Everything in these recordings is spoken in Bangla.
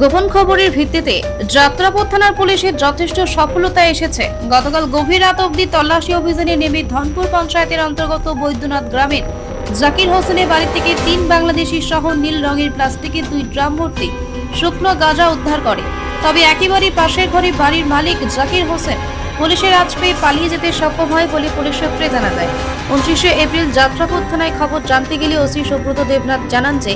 গোপন খবরের ভিত্তিতে যাত্রাপথ থানার পুলিশের যথেষ্ট সফলতা এসেছে। গতকাল গভীর রাত অবধি তল্লাশি অভিযানে নেমে ধনপুর পঞ্চায়েতের অন্তর্গত বৈদ্যনাথ গ্রামের জাকির হোসেনের বাড়ি থেকে তিন বাংলাদেশি সহ নীল রঙের প্লাস্টিকের দুই ড্রাম ভর্তি শুকনো গাঁজা উদ্ধার করে। তবে একেবারে পাশের ঘরে বাড়ির মালিক জাকির হোসেন পুলিশের আজ পেয়ে পালিয়ে যেতে সক্ষম হয় বলে পুলিশ সূত্রে জানা যায়। উনত্রিশে এপ্রিল যাত্রাপথ থানায় খবর জানতে গেলে ওসি সুব্রত দেবনাথ জানান যে,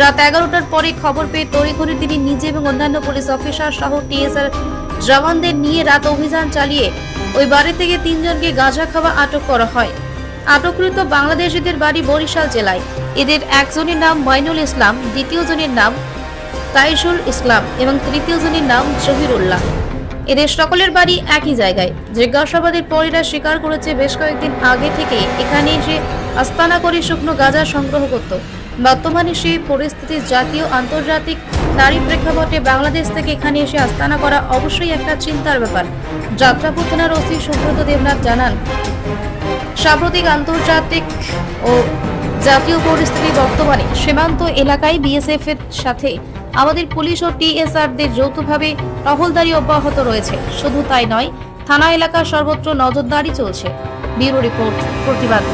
রাত এগারোটার পরে খবর পেয়ে তড়িঘড়ি তিনি নিজে এবং অন্যান্য পুলিশ অফিসার সহ টিএসআর জওয়ানদের নিয়ে রাত অভিযান চালিয়ে ওই বাড়ি থেকে তিনজনকে গাঁজা খাওয়া আটক করা হয়। আটককৃত বাংলাদেশিদের বাড়ি বরিশাল জেলায়। এদের একজনের নাম মাইনুল ইসলাম দ্বিতীয় জনের নাম তাইসুল ইসলাম এবং তৃতীয় জনের নাম জহিরুল্লাহ। এদের সকলের বাড়ি একই জায়গায়। জিজ্ঞাসাবাদের পর এরা স্বীকার করেছে বেশ কয়েকদিন আগে থেকে এখানে এসে আস্তানা করে শুকনো গাঁজা সংগ্রহ করত। বর্তমানে সেই পরিস্থিতি জাতীয় আন্তর্জাতিক নারী প্রেক্ষাপটে বাংলাদেশ থেকে এখানে এসে আস্তানা করা অবশ্যই একটা চিন্তার ব্যাপার। যাত্রাপুর থানার ওসি সুব্রত দেবনাথ জানান, সাম্প্রতিক আন্তর্জাতিক ও জাতীয় পরিস্থিতি বর্তমানে সীমান্ত এলাকায় বিএসএফ এর সাথে আমাদের পুলিশ ও টিএসআরদের যৌথভাবে টহলদারি অব্যাহত রয়েছে। শুধু তাই নয়, থানা এলাকার সর্বত্র নজরদারি চলছে। ব্যুরো রিপোর্ট, প্রতিবাদ।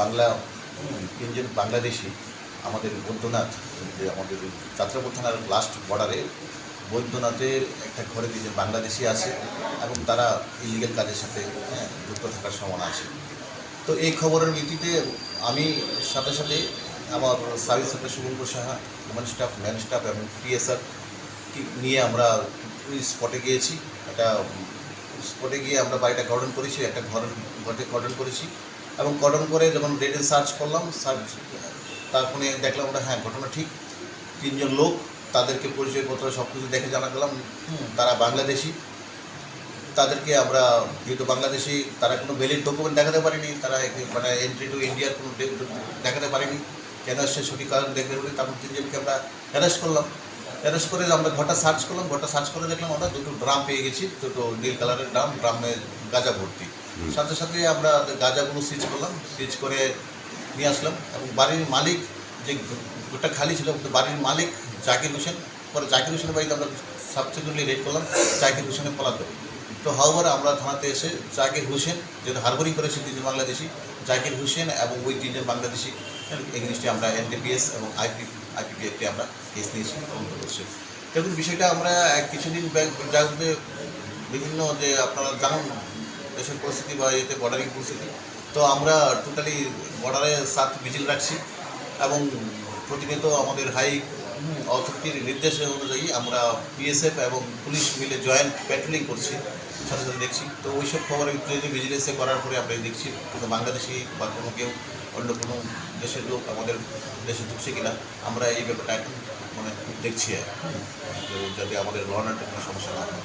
বাংলা, তিনজন বাংলাদেশি আমাদের বৈদ্যনাথ যে আমাদের যাত্রাপুর থানার লাস্ট বর্ডারে বৈদ্যনাথের একটা ঘরে তিনজন বাংলাদেশি আছে এবং তারা ইলিগেল কাজের সাথে হ্যাঁ, যুক্ত থাকার সম্ভাবনা আছে। তো এই খবরের ভিত্তিতে আমি সাথে সাথে আমার service secretary Shubhankar Saha women staff man staff এবং পিএসআর নিয়ে আমরা স্পটে গিয়েছি। একটা স্পটে গিয়ে আমরা বাড়িটা কর্ডন করেছি একটা ঘর ঘরকে কর্ডন করেছি এবং কর্ডন করে যখন রেড সার্চ করলাম সার্চ তারপরে দেখলাম ওটা হ্যাঁ ঘটনা ঠিক। তিনজন লোক তাদেরকে পরিচয়পত্র সব কিছু দেখে জানা গেলাম তারা বাংলাদেশি। তাদেরকে আমরা যেহেতু বাংলাদেশি তারা কোনো ভ্যালিড ডকুমেন্ট দেখাতে পারেনি তারা একে- মানে এন্ট্রি টু ইন্ডিয়ার কোনো দেখাতে পারেনি। কেন সে সঠিক কারণ দেখে বলে তারপর তিনজনকে আমরা অ্যারেস্ট করলাম। অ্যারেস্ট করে আমরা ঘরটা সার্চ করলাম ঘরটা সার্চ করে দেখলাম আমরা দুটো ড্রাম পেয়ে গেছি দুটো নীল কালারের ড্রাম ড্রামে গাঁজা ভর্তি। সাথে সাথে আমরা গাঁজাগুলো সিজ করলাম সিজ করে নিয়ে আসলাম এবং বাড়ির মালিক যে গোটা খালি ছিল বাড়ির মালিক জাকির হোসেন। পরে জাকির হোসেনের বাড়িতে আমরা সাবসিকুয়েন্টলি রেড করলাম, জাকির হোসেনের পলাতক। তো হাওয়ার আমরা থানাতে এসে জাকির হোসেন যেটা হারবারিং করেছে তিনজন বাংলাদেশি, জাকির হোসেন এবং ওই তিনজন বাংলাদেশি এগেনস্টে আমরা এনটিপিএস এবং আইপি আইপিপিএফকে আমরা কেস নিয়েছি, তদন্ত করছি। দেখুন, বিষয়টা আমরা কিছুদিন যাতে বিভিন্ন যে আপনারা জানুন দেশের পরিস্থিতি বা এতে বর্ডারিং পরিস্থিতি তো আমরা টোটালি বর্ডারে সাত ভিজিল রাখছি এবং প্রতিনিয়ত আমাদের হাই অথরিটির নির্দেশ অনুযায়ী আমরা বিএসএফ এবং পুলিশ মিলে জয়েন্ট প্যাট্রোলিং করছি, সাথে সাথে দেখছি। তো ওই ওইসব খবরের ভিত্তিতে ভিজিলেন্সে করার পরে আমরা দেখছি কোনো বাংলাদেশি বা কোনো কেউ অন্য কোনো দেশের লোক আমাদের দেশে ঢুকছে কিনা, আমরা এই ব্যাপারটা এখন মানে দেখছি যাতে আমাদের লর্নার কোনো সমস্যা না হয়।